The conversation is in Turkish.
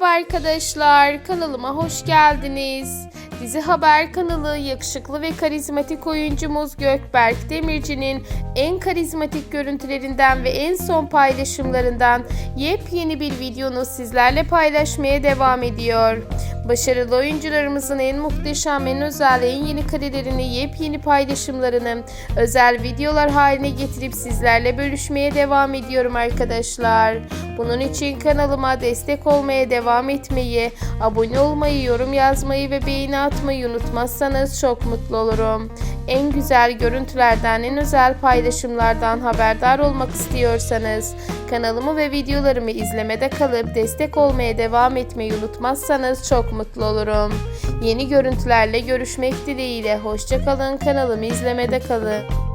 Merhaba arkadaşlar, kanalıma hoş geldiniz. Dizi Haber kanalı yakışıklı ve karizmatik oyuncumuz Gökberk Demirci'nin en karizmatik görüntülerinden ve en son paylaşımlarından yepyeni bir videonu sizlerle paylaşmaya devam ediyor. Başarılı oyuncularımızın en muhteşem, en özel, en yeni karelerini, yepyeni paylaşımlarını özel videolar haline getirip sizlerle bölüşmeye devam ediyorum arkadaşlar. Bunun için kanalıma destek olmaya devam etmeyi, abone olmayı, yorum yazmayı ve beğeni atmayı unutmazsanız çok mutlu olurum. En güzel görüntülerden, en özel paylaşımlardan haberdar olmak istiyorsanız kanalımı ve videolarımı izlemede kalıp destek olmaya devam etmeyi unutmazsanız çok mutlu olurum. Yeni görüntülerle görüşmek dileğiyle hoşçakalın kanalımı izlemede kalın.